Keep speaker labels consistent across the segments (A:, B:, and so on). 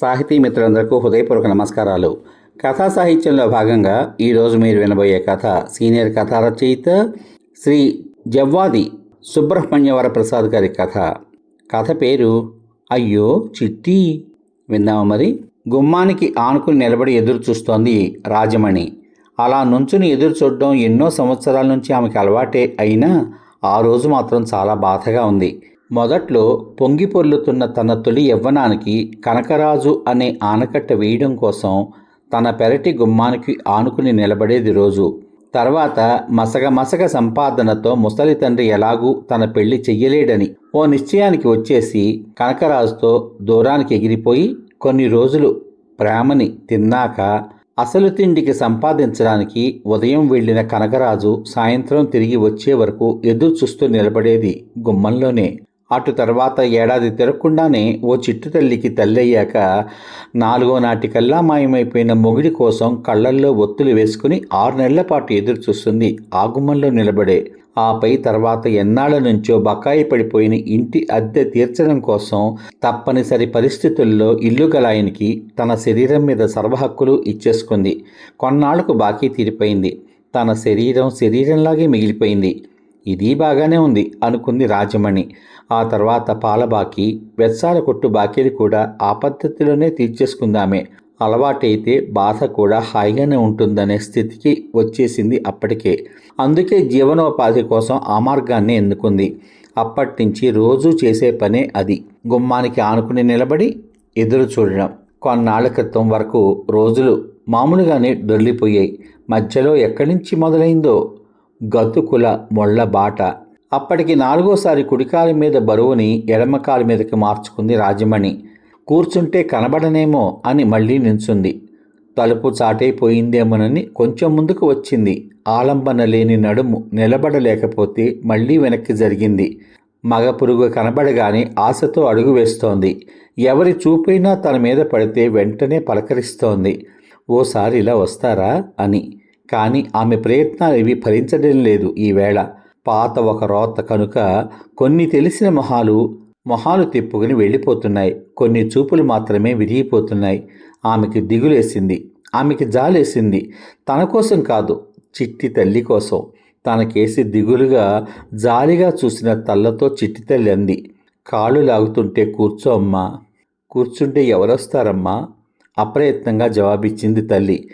A: సాహితీ మిత్రులందరికీ హృదయపూర్వక నమస్కారాలు. కథా సాహిత్యంలో భాగంగా ఈరోజు మీరు వినబోయే కథ సీనియర్ కథా రచయిత శ్రీ జవ్వాది సుబ్రహ్మణ్యవర ప్రసాద్ గారి కథ. కథ పేరు అయ్యో చిట్టి. విందామా మరి? గుమ్మానికి ఆనుకుని నిలబడి ఎదురు చూస్తోంది రాజమణి. అలా నుంచుని ఎదురు చూడడం ఎన్నో సంవత్సరాల నుంచి ఆమెకి అలవాటే అయినా ఆ రోజు మాత్రం చాలా బాధగా ఉంది. మొదట్లో పొంగి పొర్లుతున్న తన తొలి యవ్వనానికి కనకరాజు అనే ఆనకట్ట వేయడం కోసం తన పెరటి గుమ్మానికి ఆనుకుని నిలబడేది రోజు. తర్వాత మసగ మసగ సంపాదనతో ముసలి తండ్రి ఎలాగూ తన పెళ్ళి చెయ్యలేడని ఓ నిశ్చయానికి వచ్చేసి కనకరాజుతో దూరానికి ఎగిరిపోయి కొన్ని రోజులు ప్రేమని తిన్నాక అసలు తిండికి సంపాదించడానికి ఉదయం వెళ్ళిన కనకరాజు సాయంత్రం తిరిగి వచ్చే వరకు ఎదురు చూస్తూ నిలబడేది గుమ్మంలోనే. అటు తర్వాత ఏడాది తిరగకుండానే ఓ చిట్టు తల్లికి తల్లయ్యాక నాలుగో నాటికల్లా మాయమైపోయిన మొగుడి కోసం కళ్ళల్లో ఒత్తులు వేసుకుని ఆరు నెలల పాటు ఎదురు చూస్తుంది ఆ నిలబడే ఆపై తర్వాత ఎన్నాళ్ళ నుంచో బకాయి పడిపోయిన ఇంటి అద్దె తీర్చడం కోసం తప్పనిసరి పరిస్థితుల్లో ఇల్లు గలాయనికి తన శరీరం మీద సర్వహక్కులు ఇచ్చేసుకుంది. కొన్నాళ్ళకు బాకీ తీరిపోయింది. తన శరీరం శరీరంలాగే మిగిలిపోయింది. ఇది బాగానే ఉంది అనుకుంది రాజమణి. ఆ తర్వాత పాల బాకీ వెచ్చాల కొట్టు బాకీలు కూడా ఆ పద్ధతిలోనే తీర్చేసుకుందామే. అలవాటైతే బాధ కూడా హాయిగానే ఉంటుందనే స్థితికి వచ్చేసింది అప్పటికే. అందుకే జీవనోపాధి కోసం ఆ మార్గాన్ని ఎన్నుకుంది. అప్పటి నుంచి రోజూ చేసే పనే అది. గుమ్మానికి ఆనుకుని నిలబడి ఎదురు చూడడం. కొన్నాళ్ళ క్రితం వరకు రోజులు మామూలుగానే డొల్లిపోయాయి. మధ్యలో ఎక్కడి నుంచి మొదలైందో గతుకుల మొళ్ళబాట అప్పటికి నాలుగోసారి కుడికాలి మీద బరువుని ఎడమకాలి మీదకి మార్చుకుంది రాజమణి. కూర్చుంటే కనబడనేమో అని మళ్ళీ నించుంది. తలుపు చాటైపోయిందేమోనని కొంచెం ముందుకు వచ్చింది. ఆలంబన లేని నడుము నిలబడలేకపోతే మళ్ళీ వెనక్కి జరిగింది. మగ పురుగు కనబడగానే ఆశతో అడుగు వేస్తోంది. ఎవరి చూపైనా తన మీద పడితే వెంటనే పలకరిస్తోంది. ఓసారి ఇలా వస్తారా అని. కానీ ఆమె ప్రయత్నాలు ఇవి ఫలించడం లేదు ఈవేళ పాత ఒక రోత కనుక కొన్ని తెలిసిన మొహాలు మొహాలు తిప్పుకుని వెళ్ళిపోతున్నాయి. కొన్ని చూపులు మాత్రమే విరిగిపోతున్నాయి. ఆమెకి దిగులేసింది. ఆమెకి జాలేసింది. తన కోసం కాదు చిట్టి తల్లి కోసం. తనకేసి దిగులుగా జాలిగా చూసిన తల్లతో చిట్టి తల్లి అంది. కాళ్ళు లాగుతుంటే కూర్చో అమ్మా. కూర్చుంటే ఎవరొస్తారమ్మా? అప్రయత్నంగా జవాబిచ్చింది తల్లి.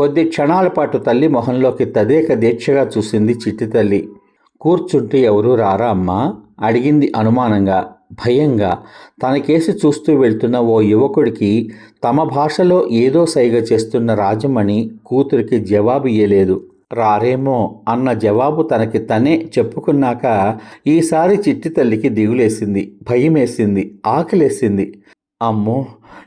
A: కొద్ది క్షణాల పాటు తల్లి మొహంలోకి తదేక దీక్షగా చూసింది చిట్టి తల్లి. కూర్చుంటే ఎవరూ రారా అమ్మా? అడిగింది అనుమానంగా భయంగా. తనకేసి చూస్తూ వెళ్తున్న ఓ యువకుడికి తమ భాషలో ఏదో సైగ చేస్తున్న రాజమణి కూతురికి జవాబు ఇయ్యలేదు. రారేమో అన్న జవాబు తనకి తనే చెప్పుకున్నాక ఈసారి చిట్టి తల్లికి దిగులేసింది భయమేసింది ఆకలేసింది. అమ్మో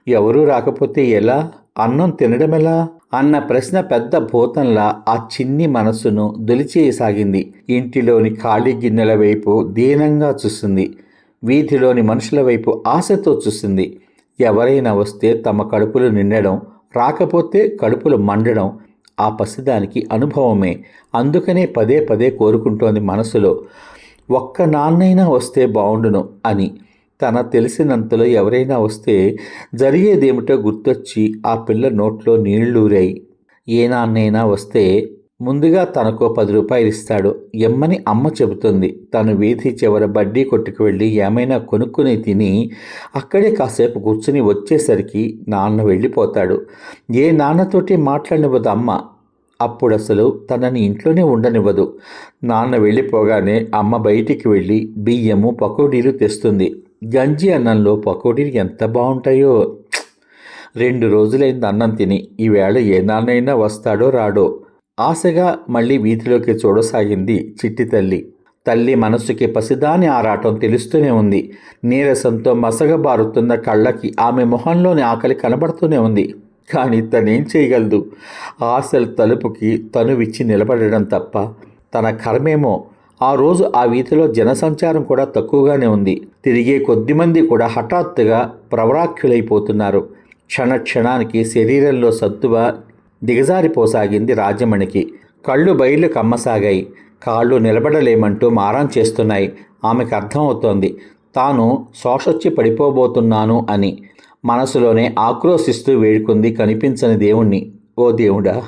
A: ఎవరూ రాకపోతే ఎలా? అన్నం తినడం ఎలా అన్న ప్రశ్న పెద్ద భూతంలా ఆ చిన్ని మనస్సును దొలిచేయసాగింది. ఇంటిలోని ఖాళీ గిన్నెల వైపు దీనంగా చూస్తుంది. వీధిలోని మనుషుల వైపు ఆశతో చూస్తుంది. ఎవరైనా వస్తే తమ కడుపులు నిండడం రాకపోతే కడుపులు మండడం ఆ పసిదానికి అనుభవమే. అందుకనే పదే పదే కోరుకుంటోంది మనసులో ఒక్క నాన్నైనా వస్తే బాగుండును అని. తన తెలిసినంతలో ఎవరైనా వస్తే జరిగేదేమిటో గుర్తొచ్చి ఆ పిల్ల నోట్లో నీళ్ళూరాయి ఏ వస్తే ముందుగా తనకో పది రూపాయలు ఇస్తాడు. ఎమ్మని అమ్మ చెబుతుంది. తను వీధి చివర బడ్డీ కొట్టుకు వెళ్ళి ఏమైనా కొనుక్కుని తిని అక్కడే కాసేపు కూర్చుని వచ్చేసరికి నాన్న వెళ్ళిపోతాడు. ఏ నాన్నతోటి మాట్లాడనివ్వదు అమ్మ. అప్పుడు అసలు తనని ఇంట్లోనే ఉండనివ్వదు. నాన్న వెళ్ళిపోగానే అమ్మ బయటికి వెళ్ళి బియ్యము పకోడీలు తెస్తుంది. గంజి అన్నంలో పకోడీలు ఎంత బాగుంటాయో. రెండు రోజులైంది అన్నం తిని ఈవేళ ఏ నాన్నైనా వస్తాడో రాడో. ఆశగా మళ్ళీ వీధిలోకి చూడసాగింది చిట్టి తల్లి. తల్లి మనస్సుకి పసిదాని ఆరాటం తెలుస్తూనే ఉంది. నీరసంతో మసగబారుతున్న కళ్ళకి ఆమె మొహంలోని ఆకలి కనబడుతూనే ఉంది. కానీ తనేం చేయగలదు? ఆశల తలుపుకి తను విచ్చి నిలబడడం తప్ప. తన కర్మేమో ఆ రోజు ఆ వీధిలో జనసంచారం కూడా తక్కువగానే ఉంది. తిరిగే కొద్దిమంది కూడా హఠాత్తుగా ప్రవరాఖ్యులైపోతున్నారు క్షణ క్షణానికి శరీరంలో సత్తువ దిగజారిపోసాగింది రాజమణికి. కళ్ళు బయలు కమ్మసాగాయి. కాళ్ళు నిలబడలేమంటూ మారం చేస్తున్నాయి. ఆమెకు అర్థమవుతోంది. తాను శోషొచ్చి పడిపోబోతున్నాను అని. మనసులోనే ఆక్రోశిస్తూ వేడుకుంది కనిపించని దేవుణ్ణి. ఓ దేవుడా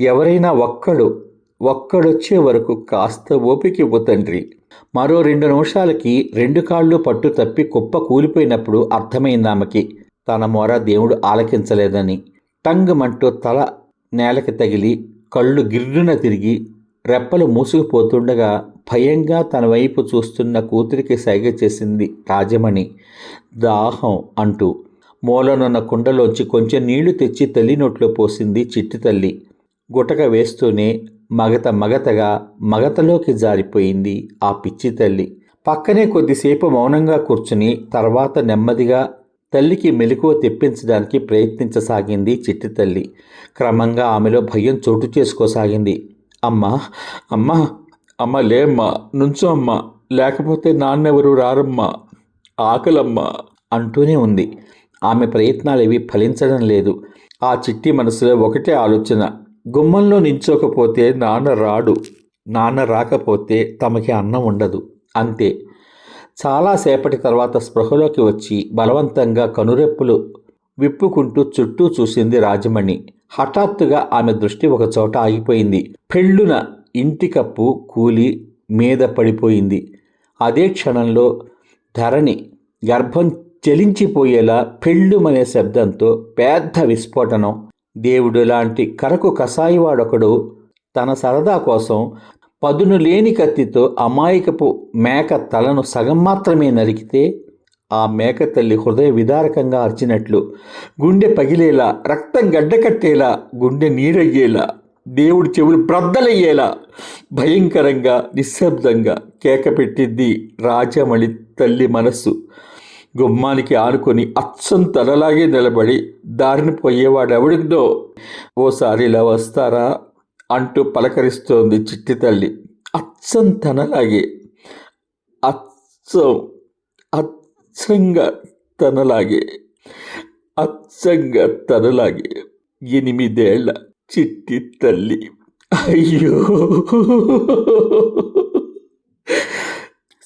A: ఎవరైనా ఒక్కడు ఒక్కడొచ్చే వరకు కాస్త ఓపిక పోతండ్రి తండ్రి. మరో రెండు నిమిషాలకి రెండు కాళ్ళు పట్టు తప్పి కుప్ప కూలిపోయినప్పుడు అర్థమైంది ఆమెకి. తన మొర దేవుడు ఆలకించలేదని. టంగమంటూ తల నేలకి తగిలి కళ్ళు గిర్రున తిరిగి రెప్పలు మూసుకుపోతుండగా భయంగా తన వైపు చూస్తున్న కూతురికి సైగ చేసింది రాజమణి. దాహం అంటూ మూలనున్న కుండలోంచి కొంచెం నీళ్ళు తెచ్చి తల్లి నోట్లో పోసింది చిట్టి తల్లి. గుటక వేస్తూనే మగత మగతగా మగతలోకి జారిపోయింది ఆ పిచ్చి తల్లి. పక్కనే కొద్దిసేపు మౌనంగా కూర్చుని తర్వాత నెమ్మదిగా తల్లికి మెలకువ తెప్పించడానికి ప్రయత్నించసాగింది చిట్టి తల్లి. క్రమంగా ఆమెలో భయం చోటు చేసుకోసాగింది. అమ్మా అమ్మా అమ్మ లేమ్మా నుంచో అమ్మా లేకపోతే నాన్నెవరు రారమ్మా ఆకలమ్మా అంటూనే ఉంది. ఆమె ప్రయత్నాలు ఏవి ఫలించడం లేదు. ఆ చిట్టి మనసులో ఒకటే ఆలోచన గుమ్మంలో నించోకపోతే నాన్న రాడు నాన్న రాకపోతే తమకి అన్నం ఉండదు. అంతే. చాలాసేపటి తర్వాత స్పృహలోకి వచ్చి బలవంతంగా కనురెప్పులు విప్పుకుంటూ చుట్టూ చూసింది రాజమణి. హఠాత్తుగా ఆమె దృష్టి ఒక చోట ఆగిపోయింది. పెళ్ళున ఇంటి కప్పు కూలి మీద పడిపోయింది. అదే క్షణంలో ధరణి గర్భం చెలించిపోయేలా పెళ్ళుమనే శబ్దంతో పెద్ద విస్ఫోటనం దేవుడు లాంటి కరకు కసాయివాడొకడు తన సరదా కోసం పదును లేని కత్తితో అమాయకపు మేక తలను సగం మాత్రమే నరికితే ఆ మేక తల్లి హృదయ విదారకంగా అర్చినట్లు గుండె పగిలేలా రక్తం గడ్డకట్టేలా గుండె నీరయ్యేలా దేవుడి చెవులు బ్రద్దలయ్యేలా భయంకరంగా నిశ్శబ్దంగా కేక పెట్టింది రాజమణి తల్లి మనస్సు. గుమ్మానికి ఆనుకొని అచ్చం తనలాగే నిలబడి దారిని పోయేవాడెవడిదో? ఓసారి ఇలా వస్తారా? అంటూ పలకరిస్తోంది చిట్టి తల్లి. అచ్చం తనలాగే. అచ్చం అచ్చంగా తనలాగే. అచ్చంగా తనలాగే. ఎనిమిదేళ్ళ చిట్టి తల్లి. అయ్యో!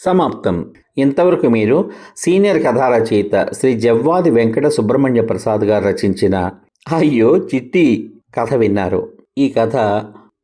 A: సమాప్తం. ఇంతవరకు మీరు సీనియర్ కథా రచయిత శ్రీ జవ్వాది వెంకట సుబ్రహ్మణ్య ప్రసాద్ గారు రచించిన అయ్యో చిట్టి కథ విన్నారు. ఈ కథ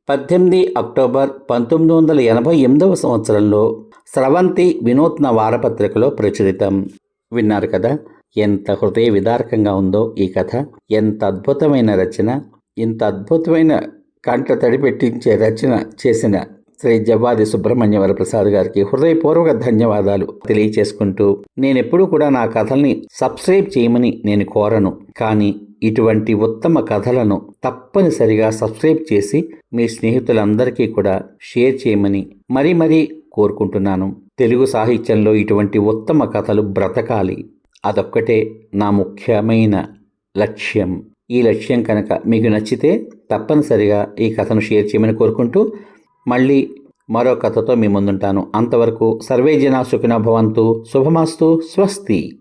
A: పద్దెనిమిది అక్టోబర్ పంతొమ్మిది వందల ఎనభై ఎనిమిదవ సంవత్సరంలో స్రవంతి వినూత్న వారపత్రికలో ప్రచురితం. విన్నారు కదా ఎంత హృదయ విదారకంగా ఉందో ఈ కథ. ఎంత అద్భుతమైన రచన ఇంత అద్భుతమైన కంట తడిపెట్టించే రచన చేసిన శ్రీ జవ్వాది సుబ్రహ్మణ్యవర ప్రసాద్ గారికి హృదయపూర్వక ధన్యవాదాలు తెలియచేసుకుంటూ నేనెప్పుడూ కూడా నా కథల్ని సబ్స్క్రైబ్ చేయమని నేను కోరను. కానీ ఇటువంటి ఉత్తమ కథలను తప్పనిసరిగా సబ్స్క్రైబ్ చేసి మీ స్నేహితులందరికీ కూడా షేర్ చేయమని మరీ మరీ కోరుకుంటున్నాను. తెలుగు సాహిత్యంలో ఇటువంటి ఉత్తమ కథలు బ్రతకాలి. అదొక్కటే నా ముఖ్యమైన లక్ష్యం. ఈ లక్ష్యం కనుక మీకు నచ్చితే తప్పనిసరిగా ఈ కథను షేర్ చేయమని కోరుకుంటూ మళ్ళీ మరో కథతో మీ ముందుంటాను. అంతవరకు సర్వే జనా సుఖినో భవంతు. శుభమాస్తు. స్వస్తి.